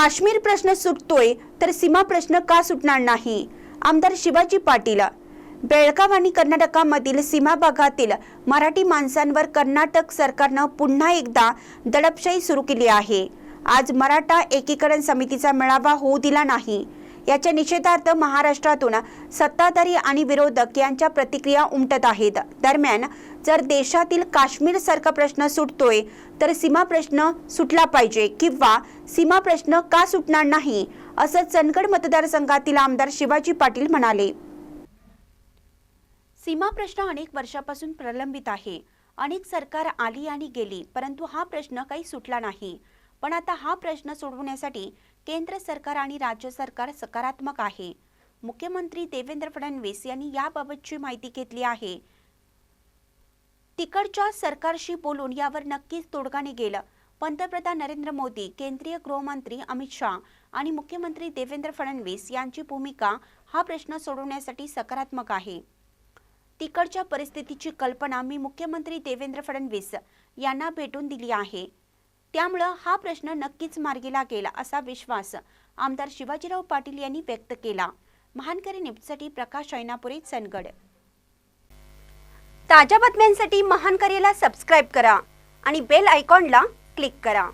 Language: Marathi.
काश्मीर प्रश्न सुटतोय तर सीमा प्रश्न का सुटणार नाही? आमदार शिवाजी पाटील बेळगाव आणि कर्नाटकामधील सीमा भागातील मराठी माणसांवर कर्नाटक सरकारनं पुन्हा एकदा दडपशाही सुरू केली आहे. आज मराठा एकीकरण समितीचा मेळावा होऊ दिला नाही. याच्या निषेधार्थ महाराष्ट्रातून सत्ताधारी आणि विरोधक यांच्या प्रतिक्रिया उमटत आहेत. दरम्यान जर देशातील काश्मीर सारखा प्रश्न सुटतोय तर सीमा प्रश्न सुटला पाहिजे किंवा सीमा प्रश्न का सुटणार नाही असं चंदगड मतदारसंघातील आमदार शिवाजी पाटील म्हणाले. सीमा प्रश्न अनेक वर्षापासून प्रलंबित आहे. अनेक सरकार आली आणि गेली परंतु हा प्रश्न काही सुटला नाही. पण आता हा प्रश्न सोडवण्यासाठी केंद्र सरकार आणि राज्य सरकार सकारात्मक आहे. मुख्यमंत्री देवेंद्र फडणवीस यांनी याबाबतची माहिती घेतली आहे. तिकडच्या सरकारशी बोलून यावर नक्कीच तोडगा निघेल. पंतप्रधान नरेंद्र मोदी केंद्रीय गृहमंत्री अमित शहा आणि मुख्यमंत्री देवेंद्र फडणवीस यांची भूमिका हा प्रश्न सोडवण्यासाठी सकारात्मक आहे. तिकडच्या परिस्थितीची कल्पना मी मुख्यमंत्री देवेंद्र फडणवीस यांना भेटून दिली आहे. त्यामुळं हा प्रश्न नक्कीच मार्गी लागेल असा विश्वास आमदार शिवाजीराव पाटील यांनी व्यक्त केला. महानकरी न्यूजसाठी प्रकाश ऐनापुरे सनगड ताज्या बातम्यांसाठी महानकरीला सबस्क्राईब करा आणि बेल आयकॉनला क्लिक करा.